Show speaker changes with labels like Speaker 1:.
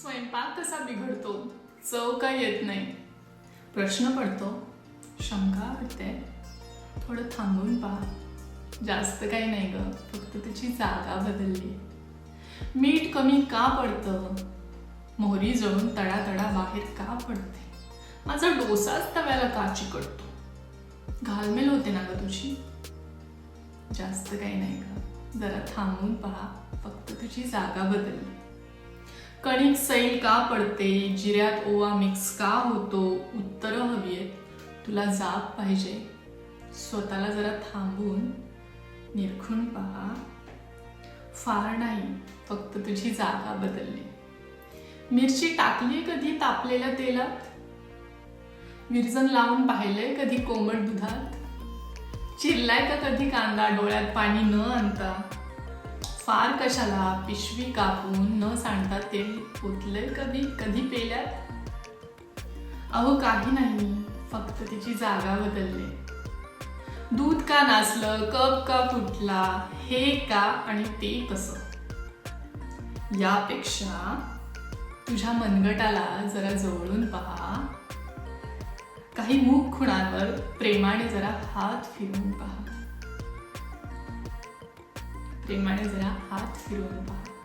Speaker 1: स्वयंपाक कसा बिघडतो चव का येत नाही. प्रश्न पडतो शंका वाटते. थोडं थांबून पहा. जास्त काही नाही ग फक्त त्याची जागा बदलली. मीठ कमी का पडतं? मोहरी जळून तडा तडा बाहेर का पडते? माझा डोसाच तव्याला का चिकटतो? घालमेल होते ना ग तुझी? जास्त काही नाही ग. जरा थांबून पहा. फक्त तुझी जागा बदलली. कणिक सैल का पडते? जिऱ्यात ओवा मिक्स का होतो? उत्तरं हवी आहेत. तुला जाग पाहिजे. स्वतःला जरा थांबून निरखून पहा. फार नाही. फक्त तुझी जागा बदलली. मिरची टाकली कधी तापलेल्या तेलात? विरजन लावून पाहिलंय कधी कोमट दुधात? चिरलाय का कधी कांदा? डोळ्यात पाणी न आणता? फार कशाला पिशवी कापून न सांडता तेल ओतलंय कधी? कधी पेल्यात? अहो काही नाही. फक्त तिची जागा बदलली. दूध का नाचलं कप का फुटला? हे का आणि ते कसं? यापेक्षा तुझ्या मनगटाला जरा जवळून पहा. काही मुख खुणांवर प्रेमाने जरा हात फिरून पहा. って今現在ハートフルバー